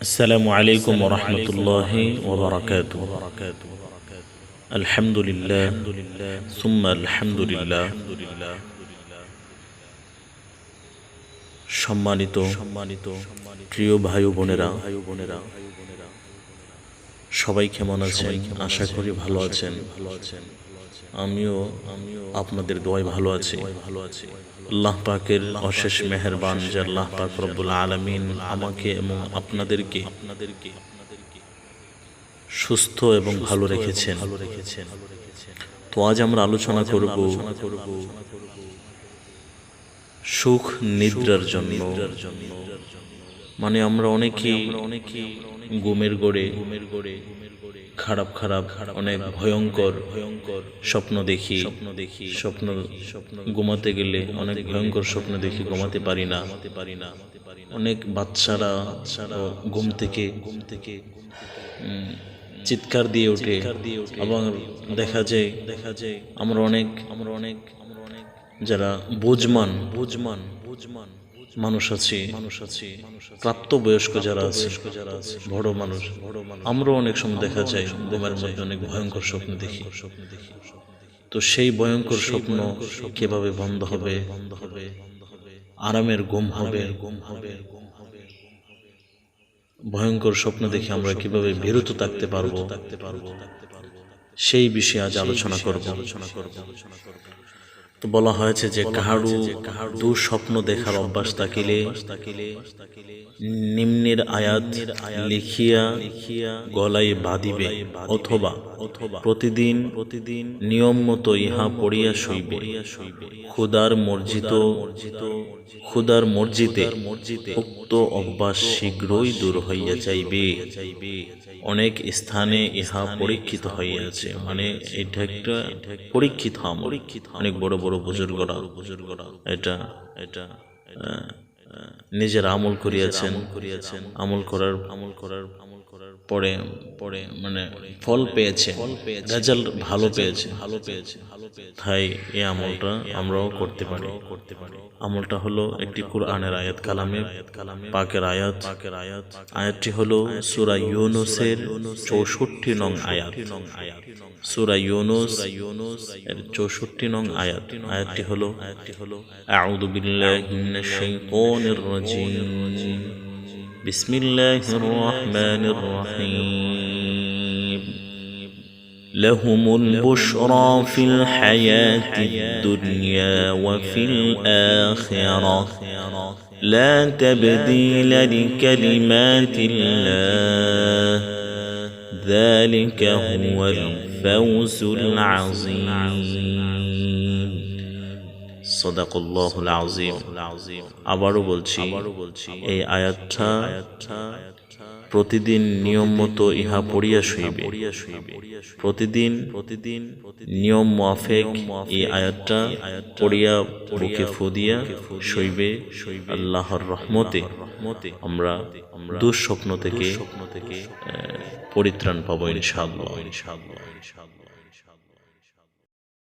السلام عليكم ورحمة الله وبركاته الحمد لله ثم الحمد لله সম্মানিত সম্মানিত প্রিয় ভাই ও বোনেরা ভাই ও বোনেরা সবাই কেমন আছেন আশা করি ভালো আছেন ভালো আছেন আমিও আমিও আপনাদের দোয়ায় ভালো আছি। ভালো আছি আল্লাহ পাকের অশেষ মেহেরবান যে আল্লাহ পাক রব্বুল আলামিন আমাকে এবং আপনাদেরকে আপনাদেরকে সুস্থ এবং ভালো রেখেছেন। ভালো রেখেছেন তো আজ আমরা আলোচনা করব সুখ নিদ্রার জন্য। মানে আমরা অনেকেই অনেকেই ঘুমের গড়ে ঘুমের গড়ে খারাপ খারাপ অনেক ভয়ঙ্কর ভয়ঙ্কর স্বপ্ন দেখি স্বপ্ন দেখি স্বপ্ন স্বপ্ন ঘুমাতে গেলে অনেক ভয়ঙ্কর স্বপ্ন দেখি ঘুমাতে পারি না। পারি না অনেক বাচ্চারা বাচ্চারা ঘুম থেকে ঘুম থেকে চিৎকার দিয়ে ওঠে। এবং দেখা যায় দেখা যায় আমরা অনেক আমরা অনেক আমরা অনেক যারা বুঝমান বুঝমান বুঝমান। মানুষ আছে মানুষ আছে প্রাপ্ত বয়স্ক যারা আছে, বড় মানুষ। আমরা অনেক সময় দেখা যায়, ঘুমের মধ্যে অনেক ভয়ঙ্কর স্বপ্ন দেখি। তো সেই ভয়ঙ্কর স্বপ্ন কীভাবে বন্ধ হবে? বন্ধ হবে আরামের ঘুম হবে। ঘুম হবে ভয়ঙ্কর স্বপ্ন দেখে আমরা কীভাবে বিরত থাকতে পারব? থাকতে পারব সেই বিষয়ে আজ আলোচনা করব আলোচনা করব আলোচনা করব। বলা হয়েছে যে কাহারু দুঃস্বপ্ন দেখার অভ্যাস থাকিলে নিম্নের আয়াত লিখিয়া গলায় বাঁধিবে অথবা প্রতিদিন প্রতিদিন নিয়ম মতো ইহা পড়িয়া শুইবে। খুদার মর্জিত, খুদার মর্জিতে উক্ত অভ্যাস শীঘ্রই দূর হইয়া যাইবে। অনেক স্থানে ইহা পরীক্ষিত হইয়াছে মানে এটা একটা পরীক্ষিত অনেক বড় বড় বুজুর্গরা বুজুর্গরা এটা এটা নিজের আমল করিয়াছেন করিয়াছেন আমল করার আমল করার আমল করার পরে পরে মানে ফল পেয়েছে রেজাল্ট ভালো পেয়েছে ভালো পেয়েছে ভালো পেয়েছে তাই এই আমলটা আমরাও করতে পারি। করতে পারি। আমলটা হলো একটি কোরআনের আয়াত কালামে পাকের আয়াত। পাকের আয়াত। আয়াতটি হলো সূরা ইউনুসের চৌষট্টি নং আয়াত। সূরা ইউনুস ইউনুস এর চৌষট্টি নং আয়াত। আয়াতটি হলো আয়াতটি হলো আউযু বিল্লাহি মিনাশ শাইতানির الرجيم. بسم الله الرحمن الرحيم. لهم البشرى في الحياة الدنيا وفي الآخرة. لا تبديل لكلمات الله. ذلك هو الفوز العظيم. সদাকুল্লাহুল আজিম আবারও বলছি এই আয়াতটা প্রতিদিন নিয়ম মতো ইহা পড়িয়া শুইবে। প্রতিদিন প্রতিদিন নিয়ম মাফেক এই আয়াতটা পড়িয়া বুকে ফুদিয়া শুইবে আল্লাহর রহমতে। রহমতে। আমরা দুঃস্বপ্ন থেকে স্বপ্ন থেকে পরিত্রাণ পাবো ইনশাআল্লাহ। ইনশাআল্লাহ ইনশাআল্লাহ।